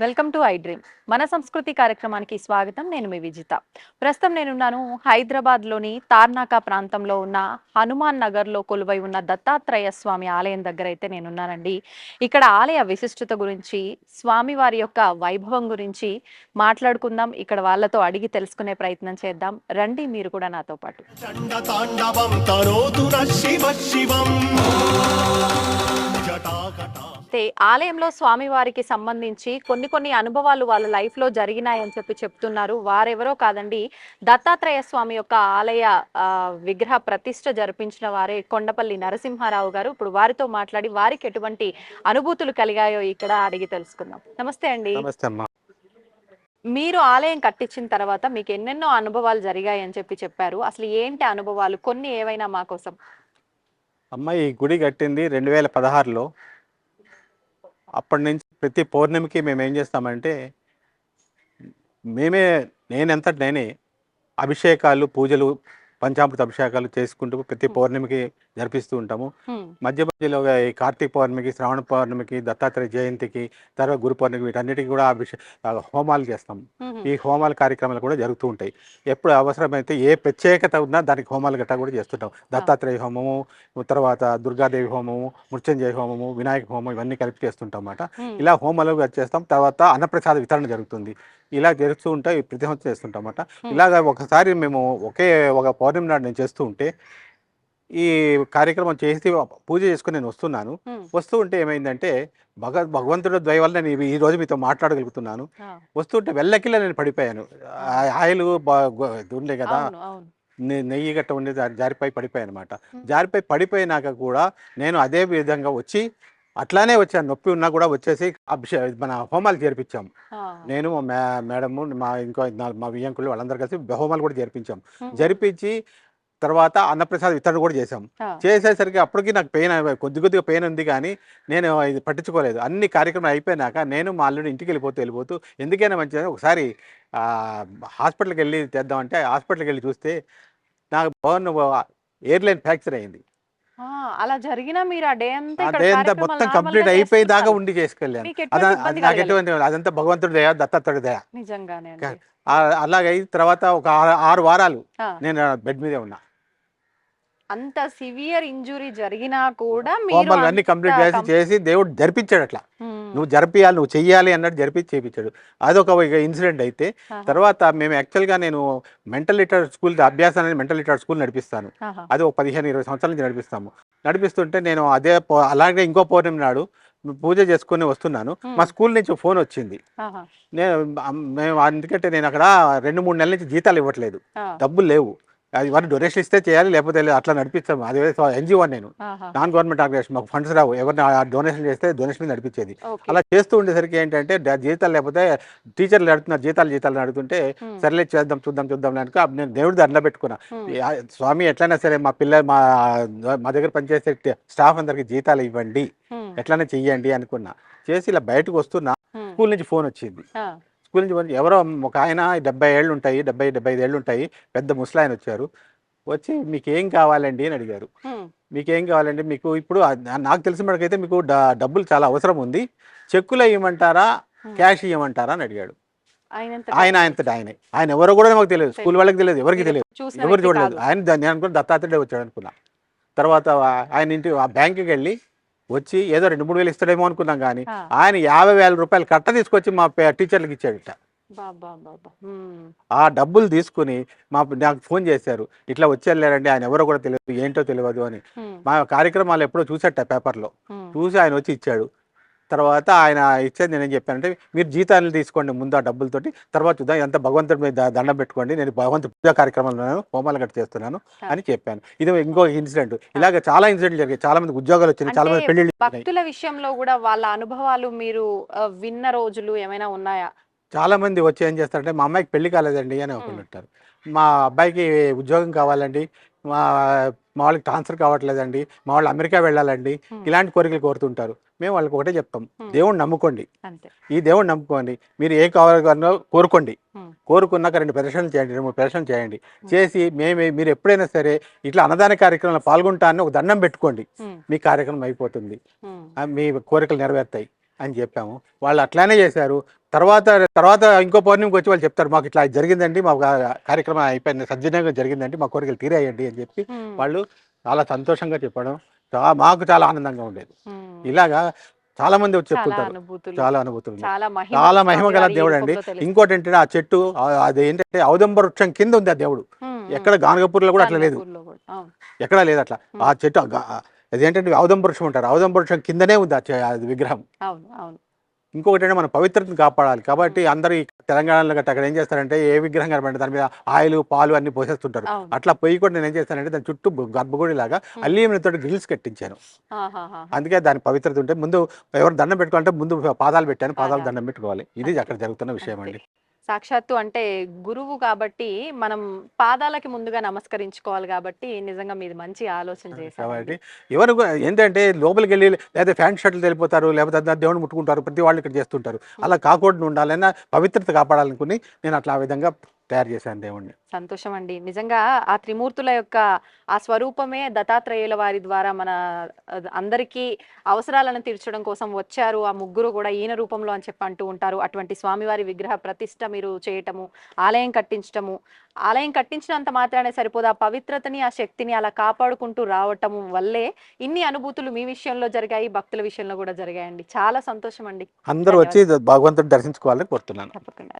Welcome to I dream. మన సంస్కృతి కార్యక్రమానికి స్వాగతం. నేను మీ విజిత. ప్రస్తుతం నేనున్నాను హైదరాబాద్లోని తార్నాకా ప్రాంతంలో ఉన్న హనుమాన్ నగర్లో కొలువై ఉన్న దత్తాత్రేయ స్వామి ఆలయం దగ్గర అయితే నేనున్నానండి. ఇక్కడ ఆలయ విశిష్టత గురించి స్వామి వారి యొక్క వైభవం గురించి మాట్లాడుకుందాం. ఇక్కడ వాళ్ళతో అడిగి తెలుసుకునే ప్రయత్నం చేద్దాం. రండి మీరు కూడా నాతో పాటు. అయితే ఆలయంలో స్వామివారికి సంబంధించి కొన్ని కొన్ని అనుభవాలు వాళ్ళ లైఫ్లో జరిగినాయని చెప్పి చెప్తున్నారు. వారెవరో కాదండి దత్తాత్రేయ స్వామి యొక్క ఆలయ విగ్రహ ప్రతిష్ఠ జరిపించిన వారే కొండపల్లి నరసింహారావు గారు. ఇప్పుడు వారితో మాట్లాడి వారికి ఎటువంటి అనుభూతులు కలిగాయో ఇక్కడ అడిగి తెలుసుకుందాం. నమస్తే అండి. మీరు ఆలయం కట్టించిన తర్వాత మీకు ఎన్నెన్నో అనుభవాలు జరిగాయని చెప్పి చెప్పారు. అసలు ఏంటి అనుభవాలు? కొన్ని ఏవైనా మా కోసం. అమ్మ ఈ గుడి కట్టింది రెండు వేల పదహారులో. అప్పటి నుంచి ప్రతి పౌర్ణమికి మేము ఏం చేస్తామంటే మేమే నేనెంతటి నేనే అభిషేకాలు పూజలు పంచామృత అభిషేకాలు చేసుకుంటూ ప్రతి పౌర్ణమికి జరిపిస్తూ ఉంటాము. మధ్య మధ్యలో ఈ కార్తీక పౌర్ణమికి శ్రావణ పౌర్ణమికి దత్తాత్రేయ జయంతికి తర్వాత గురు పౌర్ణమికి వీటన్నిటికీ కూడా అభిషే హోమాలు చేస్తాం. ఈ హోమాల కార్యక్రమాలు కూడా జరుగుతూ ఉంటాయి. ఎప్పుడు అవసరమైతే ఏ ప్రత్యేకత ఉన్నా దానికి హోమాలు గట్టా కూడా చేస్తుంటాం. దత్తాత్రేయ హోమము తర్వాత దుర్గాదేవి హోమము మృత్యుంజయ హోమము వినాయక హోమం ఇవన్నీ కలిపి చేస్తుంటాం అన్నమాట ఇలా హోమాలు చేస్తాం. తర్వాత అన్నప్రసాద వితరణ జరుగుతుంది. ఇలా జరుగుతూ ఉంటాయి ప్రతి సంవత్సరం చేస్తుంటాం అన్నమాట ఇలాగ ఒకసారి మేము ఒకే ఒక పౌర్ణమి నాడు నేను చేస్తూ ఉంటే ఈ కార్యక్రమం చేసి పూజ చేసుకుని నేను వస్తున్నాను. వస్తూ ఉంటే ఏమైందంటే భగ భగవంతుడి దయ వల్ల నేను ఈ- రోజు మీతో మాట్లాడగలుగుతున్నాను. వస్తుంటే వెళ్ళకిలా నేను పడిపోయాను. ఆయిల్ ఉండే కదా నెయ్యి గట్ట ఉండే జా- జారిపోయి పడిపోయాను అనమాట. జారిపోయి పడిపోయినాక కూడా నేను అదే విధంగా వచ్చి అట్లానే వచ్చాను నొప్పి ఉన్నా కూడా వచ్చేసి అభిషే మన హోమాలు చేర్పించాం ఆ, నేను మా మేడము మా ఇంకో మా వియ్యంకులు వాళ్ళందరూ కలిసి హోమాలు కూడా జరిపించాం. జరిపించి తర్వాత అన్నప్రసాద్ వితరణ కూడా చేసాం చేసేసరికి అప్పటికి నాకు పెయిన్ కొద్ది కొద్దిగా పెయిన్ ఉంది కానీ నేను ఇది పట్టించుకోలేదు. అన్ని కార్యక్రమాలు అయిపోయినాక నేను మా అల్లుడు ఇంటికి వెళ్ళిపోతూ వెళ్ళిపోతూ ఎందుకైనా మంచిదని ఒకసారి హాస్పిటల్కి వెళ్ళి తెద్దామంటే హాస్పిటల్కి వెళ్ళి చూస్తే నాకు భవన్ ఎయిర్లైన్ ఫ్రాక్చర్ అయింది. అలా జరిగినా మీరు ఆ డే అంతా డే అంతా మొత్తం కంప్లీట్ అయిపోయి దాకా. ఉండి చేసుకెళ్ళాను. అదా నాకు? ఎటువంటి అదంతా భగవంతుడి దయ దత్తాత్రేయుడి దయ. నిజంగానే అలాగే తర్వాత ఒక ఆరు- వారాలు నేను బెడ్ మీదే ఉన్నా. అంత సివియర్ ఇంజురీ జరిగినా కూడా మీరు అన్ని కంప్లీట్ చేసి చేసి దేవుడు జరిపించాడు అట్లా. నువ్వు జరిపియాలి నువ్వు చెయ్యాలి అన్నట్టు జరిపించి చేపించాడు. అదొక ఇన్సిడెంట్ అయితే తర్వాత మేము యాక్చువల్గా నేను మెంటల్ లిటర్ స్కూల్ అభ్యాసం అనేది మెంటల్ లిటర్ స్కూల్ నడిపిస్తాను. అది ఒక పదిహేను ఇరవై సంవత్సరాల నుంచి నడిపిస్తాము. నడిపిస్తుంటే నేను అదే అలాగే ఇంకో పౌర్ణమి నాడు పూజ చేసుకుని వస్తున్నాను. మా. స్కూల్ నుంచి ఫోన్ వచ్చింది. నేను మేము ఎందుకంటే నేను అక్కడ రెండు మూడు నెలల నుంచి జీతాలు ఇవ్వట్లేదు. డబ్బులు లేవు. అది వారు డొనేషన్ ఇస్తే చేయాలి లేకపోతే అట్లా నడిపిస్తాము అదే ఎన్జిఓ నేను. నాన్ గవర్నమెంట్ ఆర్గనైజేషన్ మాకు ఫండ్స్ రావు. ఎవరిని డొనేషన్ చేస్తే డొనేషన్ మీద నడిపించేది. అలా చేస్తూ ఉండేసరికి ఏంటంటే జీతాలు లేకపోతే టీచర్లు అడుగుతున్నారు జీతాలు జీతాలు హ్మ్, సర్లే చేద్దాం చూద్దాం చూద్దాం అనుకో నేను దేవుడి దండ పెట్టుకున్నా. స్వామి ఎట్లయినా సరే మా పిల్ల మా మా దగ్గర పనిచేసే స్టాఫ్ అందరికి జీతాలు ఇవ్వండి. హ్మ్, ఎట్లయినా చెయ్యండి అనుకున్నా. చేసి ఇలా బయటకు వస్తున్నా స్కూల్ నుంచి ఫోన్ వచ్చింది. స్కూల్ నుంచి ఎవరో ఒక ఆయన డెబ్బై ఏళ్ళు ఉంటాయి డెబ్బై డెబ్బై ఐదు ఏళ్ళు ఉంటాయి పెద్ద ముసలాయన వచ్చారు. వచ్చి మీకు ఏం కావాలండి? అని అడిగారు. మీకు ఏం కావాలండి? మీకు ఇప్పుడు నాకు తెలిసిన మనకైతే మీకు డబ్బులు చాలా అవసరం ఉంది. చెక్కులు ఇవ్వమంటారా. క్యాష్ ఇవ్వమంటారా అని అడిగాడు. ఆయనంత ఆయన ఆయనంతటా ఆయనే. ఆయన ఎవరో కూడా మాకు తెలియదు. స్కూల్ వాళ్ళకి తెలియదు. ఎవరికి తెలియదు. ఎవరు చూడలేదు. ఆయన నేను అనుకున్న దత్తాత్రేయుడే వచ్చాడు అనుకున్నా. తర్వాత ఆయన ఇంటి ఆ బ్యాంకుకి వెళ్ళి వచ్చి ఏదో రెండు మూడు వేలు ఇస్తాడేమో అనుకున్నాం కానీ ఆయన యాభై వేల రూపాయలు కట్ట తీసుకొచ్చి మా పే- టీచర్లకు ఇచ్చాడట. బాబా బాబా హ్మ్, ఆ డబ్బులు తీసుకుని మా నాకు ఫోన్ చేశారు. ఇట్లా వచ్చి వెళ్ళారండి ఆయన ఎవరో కూడా తెలియదు ఏంటో తెలియదు అని. మా కార్యక్రమాలు ఎప్పుడో చూసట పేపర్లో. చూసి ఆయన వచ్చి ఇచ్చాడు. తర్వాత ఆయన ఇచ్చేది నేనేం చెప్పానంటే మీరు జీతాలు తీసుకోండి ముందు ఆ డబ్బులతోటి తర్వాత చూద్దాం ఎంత భగవంతుడి మీద దండం పెట్టుకోండి నేను భగవంతు పూజా కార్యక్రమాలు హోమాలు గట్ట చేస్తున్నాను అని చెప్పాను. ఇది ఇంకో ఇన్సిడెంట్. ఇలాగ చాలా ఇన్సిడెంట్ జరిగాయి. చాలా మంది ఉద్యోగాలు వచ్చినాయి చాలా మంది జరిగాయి. భక్తుల విషయంలో కూడా వాళ్ళ అనుభవాలు మీరు విన్న రోజులు ఏమైనా ఉన్నాయా? చాలా మంది వచ్చి ఏం చేస్తారంటే మా అమ్మాయికి పెళ్ళి కాలేదండి అని అనుకుంటారు మా అబ్బాయికి ఉద్యోగం కావాలండి మా మా వాళ్ళకి ట్రాన్స్ఫర్ కావట్లేదండి. మా వాళ్ళు అమెరికా వెళ్ళాలండి. ఇలాంటి కోరికలు కోరుతుంటారు. మేము వాళ్ళకి ఒకటే చెప్తాం. దేవుణ్ణి నమ్ముకోండి. ఈ దేవుణ్ణి నమ్ముకోండి. మీరు ఏ కావాలో కోరుకోండి. కోరుకున్నాక రెండు ప్రదర్శనలు చేయండి. రెండు మూడు ప్రదర్శనలు చేయండి. చేసి మేమే మీరు ఎప్పుడైనా సరే ఇట్లా అన్నదాన కార్యక్రమంలో పాల్గొంటానని ఒక దండం పెట్టుకోండి. మీ కార్యక్రమం అయిపోతుంది. మీ కోరికలు నెరవేరుతాయి. అని చెప్పాము. వాళ్ళు అట్లానే చేశారు. తర్వాత తర్వాత ఇంకో పౌర్ణమికి వచ్చి వాళ్ళు చెప్తారు మాకు ఇట్లా జరిగిందండి మాకు కార్యక్రమం అయిపోయింది సద్వినియోగం జరిగిందండి మా కోరికలు తీరాయండి అని చెప్పి వాళ్ళు చాలా సంతోషంగా చెప్పడం మాకు చాలా ఆనందంగా ఉండేది. ఇలాగా చాలా మంది వచ్చి అనుభూతులు. చాలా అనుభూతులు. చాలా మహిమ గల దేవుడు అండి. ఇంకోటి ఏంటంటే ఆ చెట్టు అది ఏంటంటే ఔదంబ వృక్షం కింద ఉంది ఆ దేవుడు. ఎక్కడ గానగపూర్లో కూడా అట్లా లేదు. ఎక్కడా లేదు అట్లా. ఆ చెట్టు అదేంటంటే ఔదంబ వృక్షం ఉంటారు. ఔదంబ వృక్షం కిందనే ఉంది విగ్రహం. అవును అవును. ఇంకొకటి అంటే మన పవిత్రతను కాపాడాలి. కాబట్టి అందరూ తెలంగాణలో గట్ట అక్కడ ఏం చేస్తారంటే ఏ విగ్రహం కనబడి దాని మీద ఆయిల్ పాలు అన్ని పోసేస్తుంటారు. అట్లా పోయి కూడా నేను ఏం చేస్తానంటే దాని చుట్టూ గర్భగుడి లాగా అల్యూమినియం తోటి గ్రిల్స్ కట్టించాను. అందుకే దాని పవిత్రత ఉంటే ముందు ఎవరు దండం పెట్టుకోవాలంటే ముందు పాదాలు పెట్టాను. పాదాలు. దండం పెట్టుకోవాలి. ఇది అక్కడ జరుగుతున్న విషయం అండి. సాక్షాత్తు అంటే గురువు కాబట్టి మనం పాదాలకి ముందుగా నమస్కరించుకోవాలి కాబట్టి నిజంగా మీది మంచి ఆలోచన చేశారు కాబట్టి ఎవరు ఏంటంటే లోపలికి వెళ్ళి లేదా ఫ్యాంట్ షర్ట్లు వెళ్ళిపోతారు లేకపోతే దేవుని ముట్టుకుంటారు ప్రతి వాళ్ళు ఇక్కడ చేస్తుంటారు. అలా కాకుండా ఉండాలన్నా పవిత్రత కాపాడాలనుకుని నేను అట్లా ఆ విధంగా తయారు చేశాను దేవుణ్ణి. సంతోషం అండి నిజంగా ఆ త్రిమూర్తుల యొక్క ఆ స్వరూపమే దత్తాత్రేయుల వారి ద్వారా మన అందరికీ అవసరాలను తీర్చడం కోసం వచ్చారు. ఆ ముగ్గురు కూడా ఈయన రూపంలో అని చెప్పి అంటూ ఉంటారు. అటువంటి స్వామివారి విగ్రహ ప్రతిష్ట మీరు చేయటము ఆలయం కట్టించటము ఆలయం కట్టించినంత మాత్రానే సరిపోదు. ఆ పవిత్రతని ఆ శక్తిని అలా కాపాడుకుంటూ రావటం వల్లే ఇన్ని అనుభూతులు మీ విషయంలో జరిగాయి భక్తుల విషయంలో కూడా జరిగాయండి. చాలా సంతోషం అండి అందరూ వచ్చి భగవంతుడిని దర్శించుకోవాలని కోరుతున్నాను. తప్పకుండా.